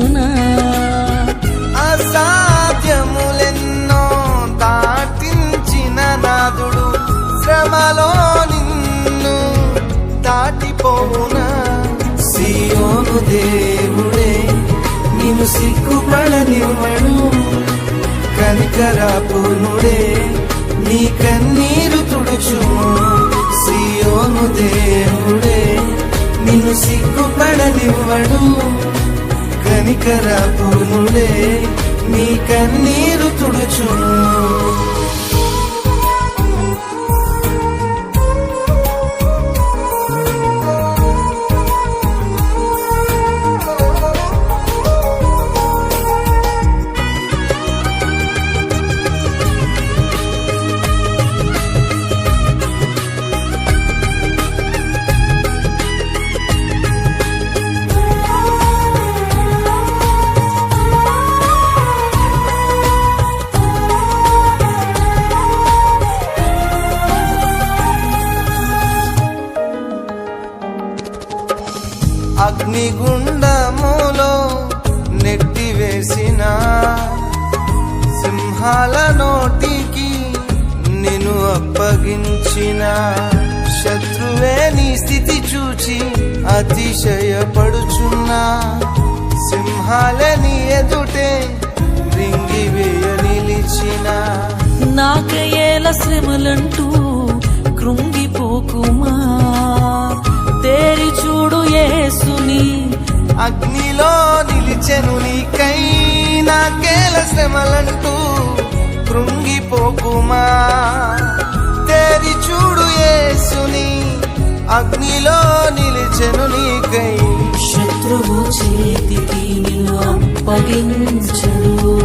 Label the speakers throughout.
Speaker 1: విడచునా
Speaker 2: అసాధ్యములెన్నో దాటించిన నాదుడు శ్రమలో నిన్ను దాటిపోవునా? సియోను దేవుడే నిన్ను సిగ్గుపడనివ్వడు కనికరాపునుడే నీ కన్నీరు తుడుచుము. సియోను దేవుడే నిన్ను సిగ్గుపడనివ్వడు కనికరాపునుడే నీ కన్నీరు తుడుచు. అగ్నిగుండములో నెట్టివేసిన సింహాల నోటికి నిన్ను అప్పగించిన. శత్రువే నీ స్థితి చూచి అతిశయపడుచున్నా. సింహాల నీ ఎదుటే రింగివేయ నిలిచిన.
Speaker 1: నాకయేల శ్రమలంటూ కృంగిపోకుమా? తేరి చూడు యేసుని.
Speaker 2: అగ్నిలో నిలిచెను నీకై నాకేల శ్రమలంటూ కృంగిపోకుమా? తేరి చూడు యేసుని అగ్నిలో నిలిచెను నీకై.
Speaker 1: శత్రువు చేతికి నిన్ను అప్పగించడు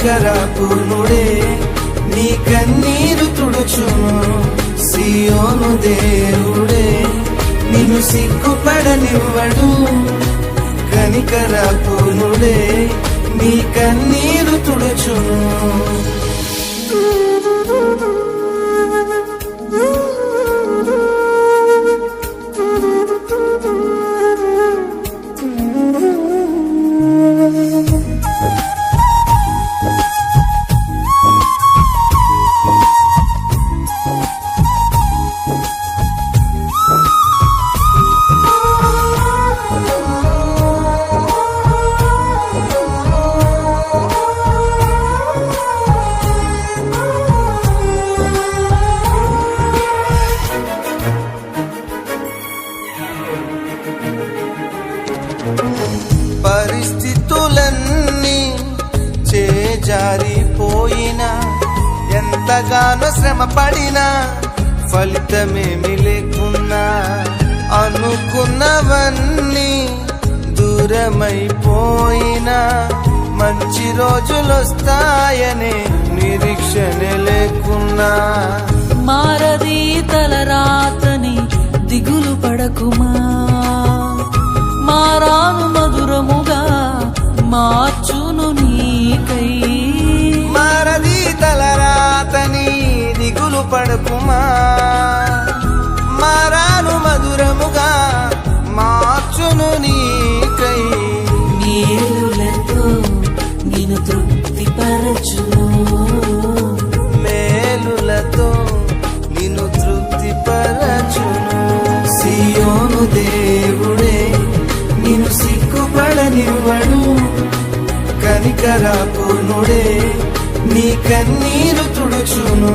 Speaker 2: కనికరాపునుడే నీ కన్నీరు తుడుచును సియోను దేవుడే. నిన్ను సిగ్గుపడనివ్వడు కనికరాపునుడే నీ కన్నీరు తుడుచును పోయినా ఎంతగానో శ్రమ పడినా ఫలితమేమి లేకున్నా అనుకున్నవన్నీ దూరమైపోయినా మంచి రోజులొస్తాయనే నిరీక్షణ లేకున్నా.
Speaker 1: మారది తలరాతని దిగులు పడకుమా? మారాను మధురముగా మార్చును నీకై.
Speaker 2: పడుకుమా? మారాను మధురముగా మార్చును నీకై
Speaker 1: మేలులతో నేను తృప్తి పరచును
Speaker 2: మేలులతో నిన్ను తృప్తి పరచును సియోను దేవుడే నిన్ను సిగ్గుపడనివ్వడు. కనికరాపునుడే నీ కన్నీరు తుడుచును.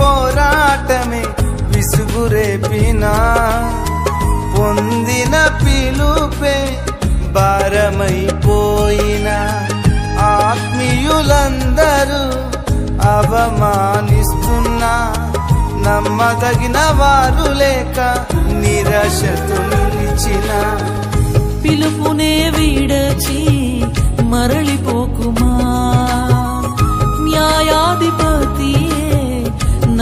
Speaker 2: పోరాటమే విసుగురేపినా పొందిన పిలుపే భారమైపోయిన. ఆత్మీయులందరూ అవమానిస్తున్నా. నమ్మదగిన వారు లేక నిరాశతో నిలిచిన.
Speaker 1: పిలుపునే వీడచి మరళిపోకుమా న్యాయాధిపతి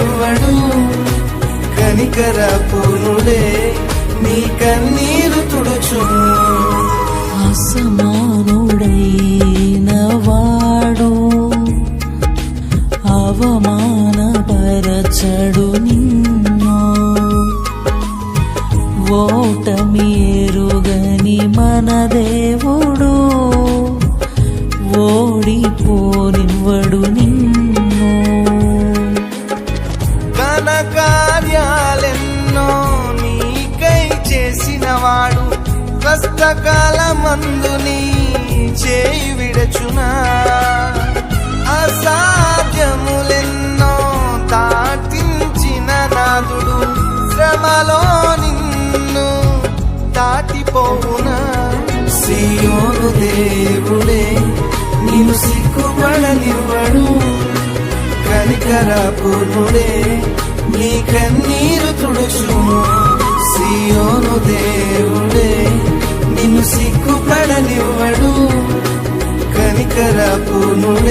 Speaker 2: ఇవ్వడు కనికర పూర్ణుడే నీ కన్నీరు తుడుచుము.
Speaker 1: అసమానుడైన వాడు అవమానపరచడు నిన్ను. ఓటమి ఎరుగని మన దేవుడు ఓడిపోనివ్వడు నిన్ను.
Speaker 2: వాడు కష్టకాలమందుని చేయి విడచునా? అసాధ్యములెన్నో దాటించిన నాదుడు శ్రమలో నిన్ను దాటిపోవునా? సియోను దేవుడే నిన్ను సిగ్గుపడనివ్వడు. కనికర పూర్ణుడే నీ కన్నీరు తుడుచు సియోను దేవుడే నిన్ను సిగ్గుపడనివ్వడు. కనికరపునుడే